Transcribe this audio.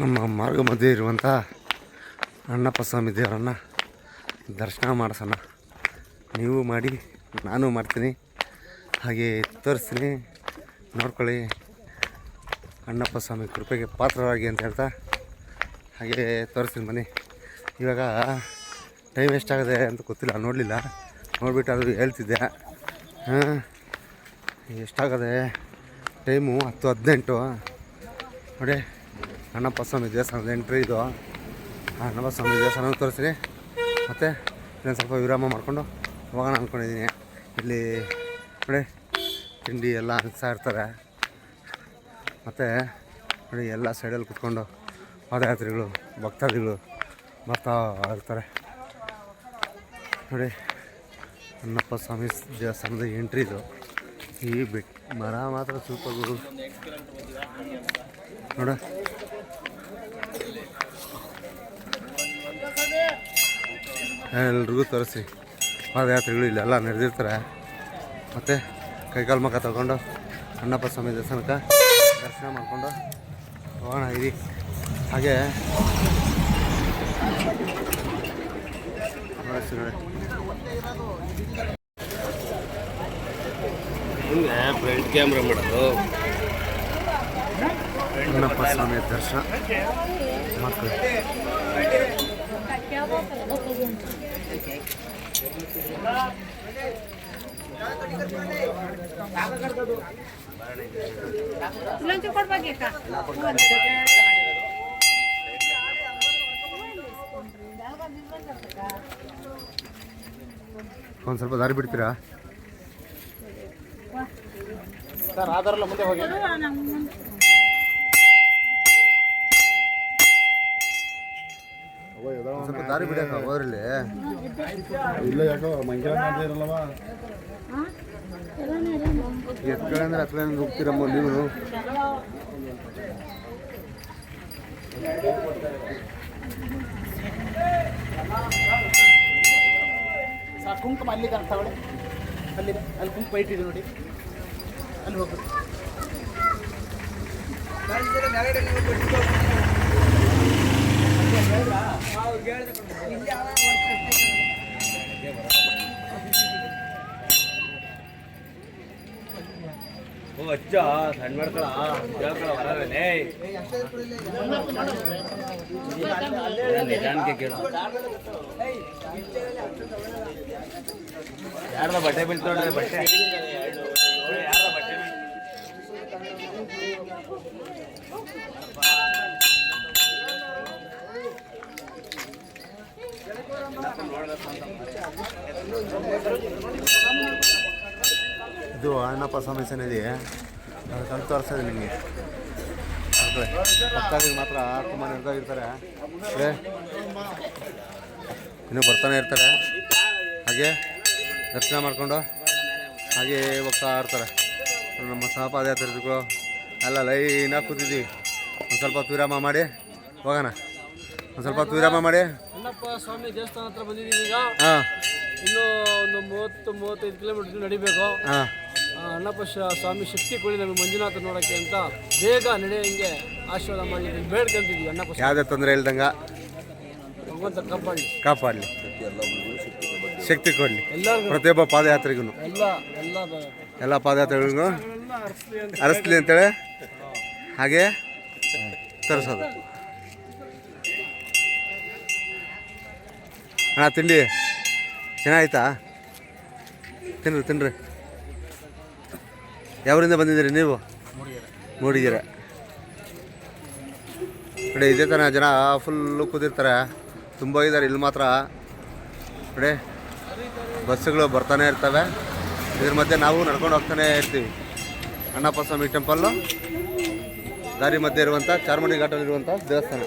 ನಮ್ಮ ಮಾರ್ಗ ಮಧ್ಯೆ ಇರುವಂಥ ಅಣ್ಣಪ್ಪ ಸ್ವಾಮಿ ದೇವರನ್ನು ದರ್ಶನ ಮಾಡಿಸೋಣ. ನೀವು ಮಾಡಿ, ನಾನು ಮಾಡ್ತೀನಿ. ಹಾಗೆ ತೋರಿಸ್ತೀನಿ. ನೋಡ್ಕೊಳ್ಳಿ. ಅಣ್ಣಪ್ಪ ಸ್ವಾಮಿ ಕೃಪೆಗೆ ಪಾತ್ರರಾಗಿ ಅಂತ ಹೇಳ್ತಾ ಹಾಗೆ ತೋರಿಸ್ತೀನಿ ಬನ್ನಿ. ಇವಾಗ ಟೈಮ್ ಎಷ್ಟಾಗಿದೆ ಅಂತ ಗೊತ್ತಿಲ್ಲ, ನೋಡಲಿಲ್ಲ. ನೋಡಿಬಿಟ್ಟು ಅದು ಹೇಳ್ತಿದ್ದೆ. ಹಾಂ ಎಷ್ಟಾಗದೆ ಟೈಮು ಹತ್ತು ಹದಿನೆಂಟು. ನೋಡಿ. ಅಣ್ಣಪ್ಪ ಸ್ವಾಮಿ ದೇವಸ್ಥಾನದ ಎಂಟ್ರಿ ಇದು. ಅಣ್ಣಪ್ಪ ಸ್ವಾಮಿ ದೇವಸ್ಥಾನ ತೋರಿಸ್ತೀನಿ ಮತ್ತು ಇನ್ನೊಂದು ಸ್ವಲ್ಪ ವಿರಾಮ ಮಾಡಿಕೊಂಡು ಹೋಗೋಣ ಅಂದ್ಕೊಂಡಿದ್ದೀನಿ ಇಲ್ಲಿ ನೋಡಿ, ತಿಂಡಿ ಎಲ್ಲ ಹಂಚ್ತಾ ಇರ್ತಾರೆ. ಮತ್ತು ನೋಡಿ, ಎಲ್ಲ ಸೈಡಲ್ಲಿ ಕುತ್ಕೊಂಡು ಪಾದಯಾತ್ರಿಗಳು, ಭಕ್ತಾದಿಗಳು ಬರ್ತಾ ಇರ್ತಾರೆ. ನೋಡಿ, ಅಣ್ಣಪ್ಪ ಸ್ವಾಮಿ ದೇವಸ್ಥಾನದ ಎಂಟ್ರಿ ಇದು. ಈ ಬೆಟ್ ಮರ ಮಾತ್ರ ಸ್ವಲ್ಪ ಗುರು. ನೋಡ. ಎಲ್ರಿಗೂ ತೋರಿಸಿ. ಪಾದಯಾತ್ರೆಗಳು ಇಲ್ಲೆಲ್ಲ ನಡೆದಿರ್ತಾರೆ. ಮತ್ತು ಕೈಕಾಲು ಮುಖ ತಗೊಂಡು ಅಣ್ಣಪ್ಪ ಸ್ವಾಮಿ ದೇವಸ್ಥಾನಕ್ಕೆ ದರ್ಶನ ಮಾಡಿಕೊಂಡು ಹೋಗೋಣ, ಇರಿ. ಹಾಗೆ ಫ್ರಂಟ್ ಕ್ಯಾಮ್ರಾ ಮಾಡೋದು ಅಣ್ಣಪ್ಪ ಸ್ವಾಮಿ ದರ್ಶನ ಮಕ್ಕಳು ಇಲ್ಲೊಂಚೂರು ಕೊಡ್ಬೇಕೀಗ ಒಂದು ಸ್ವಲ್ಪ ದಾರಿ ಬಿಡ್ತೀರಾ? ಸರ್ ಆಧಾರಲ್ಲ ಮುಂದೆ ಹೋಗಿ. ಸ್ವಲ್ಪ ದಾರಿ ಬಿಡಕ್ಕ ಹೋಗ್ರಲ್ಲಿ ಇಲ್ಲ ಯಾಕೋ ಅಂತ ಇರಲ್ಲವ? ಎತ್ಕಡೆ ಅಂದ್ರೆ ಹತ್ರ ಹೋಗ್ತೀರಮ್ಮ ನೀವು. ಕುಂಕುಮ ಅಲ್ಲಿ ಅಲ್ಲಿ ಅಲ್ಲಿ ಕುಂಕುಮ ಇಟ್ಟಿದೆ ನೋಡಿ. ಅಲ್ಲಿ ಹೋಗ್ಬೇಕು ಓ ಅಜ್ಜ ಸಣ್ಣ ಮಾಡ್ಕೊಳ ಕೇಳ್ಕೊಳ ಹೊರಗಡೆ ನಿಧಾನಕ್ಕೆ ಕೇಳ. ಯಾರ್ದ ಬಟ್ಟೆ ಬೀಳ್ತೋಡ್ರಿ ಬಟ್ಟೆ. ಇದು ಅಣ್ಣಪ್ಪ ಸ್ವಾಮಿ ಸನ್ನಿಧಿ. ಅದು ಕಣ್ ತೋರಿಸ್ತದೆ ನಿಮಗೆ. ಭಕ್ತಾದಿಗಳು ಮಾತ್ರ ತುಂಬ ನಿರ್ಧಾಗಿರ್ತಾರೆ ಇರ್ತಾರೆ ಇನ್ನೂ ಬರ್ತಾನೆ ಇರ್ತಾರೆ. ಹಾಗೆ ದರ್ಶನ ಮಾಡಿಕೊಂಡು ಹಾಗೆ ಹೋಗ್ತಾ ಇರ್ತಾರೆ. ನಮ್ಮ ಸಹಪಾದಯಾತ್ರಿಗಳು ಎಲ್ಲ ಲೈನಾಗಿ ಕೂತಿದ್ದೀವಿ. ಒಂದು ಸ್ವಲ್ಪ ಹೊತ್ತು ಮಾಡಿ, ಹೋಗೋಣ. ಒಂದು ಸ್ವಲ್ಪ ಹೊತ್ತು ಮಾಡಿ. ಅಣ್ಣಪ್ಪ ಸ್ವಾಮಿ ದೇವಸ್ಥಾನ ಹತ್ರ ಬಂದಿದ್ದೀವಿ ಈಗ. ಹಾಂ. ಇನ್ನೂ ಒಂದು ಮೂವತ್ತು ಮೂವತ್ತೈದು ಕಿಲೋಮೀಟರ್ ನಡಿಬೇಕು. ಹಾಂ. ಆ, ಅಣ್ಣಪ್ಪ ಶ- ಸ್ವಾಮಿ ಶಕ್ತಿ ಕೊಡಿ ನಮಗೆ ಮಂಜುನಾಥ ನೋಡೋಕ್ಕೆ ಅಂತ ಬೇಗ ನಡೆಯಂಗೆ ಆಶೀರ್ವಾದ ಮಾಡಿ ಬೇಡ್ಕೊಂತಿದ್ವಿ ಅಣ್ಣಪ್ಪ ಸ್ವಾಮಿ ಯಾವುದೇ ತೊಂದರೆ ಇಲ್ದಂಗೆ? ಭಗವಂತ ಕಾಪಾಡಿ. ಕಾಪಾಡಲಿ. ಶಕ್ತಿ ಕೊಡಲಿ. ಎಲ್ಲರಿಗೂ. ಪ್ರತಿಯೊಬ್ಬ ಪಾದಯಾತ್ರಿಗೂ ಎಲ್ಲ ಎಲ್ಲ ಬ- ಎಲ್ಲ ಪಾದಯಾತ್ರೆಗಳಿಗೂ ಅರಸ್ಲಿ ಅಂತೇಳಿ? ಹಾಗೆ? ತರಿಸೋದು. ಅಣ್ಣ, ತಿಂಡಿ? ಚೆನ್ನಾಗಿತ್ತಾ? ತಿನ್ರಿ ತಿನ್ರಿ. ಯಾವರಿಂದ ಬಂದಿದ್ದೀರಿ ನೀವು? ಮೂಡಿಗೆರ. ನೋಡಿ, ಇದೇ ಥರ ಜನ ಫುಲ್ಲು ಕೂತಿರ್ತಾರೆ. ತುಂಬ ಇದ್ದಾರೆ ಇಲ್ಲಿ ಮಾತ್ರ. ನೋಡಿ, ಬಸ್ಸುಗಳು ಬರ್ತಾನೆ ಇರ್ತವೆ. ಇದ್ರ ಮಧ್ಯೆ ನಾವು ನಡ್ಕೊಂಡು ಹೋಗ್ತಾನೆ ಇರ್ತೀವಿ. ಅಣ್ಣಪ್ಪ ಸ್ವಾಮಿ ಟೆಂಪಲ್ಲು ದಾರಿ ಮಧ್ಯೆ ಇರುವಂಥ ಚಾರ್ಮಡಿ ಘಾಟಲ್ಲಿರುವಂಥ ದೇವಸ್ಥಾನ.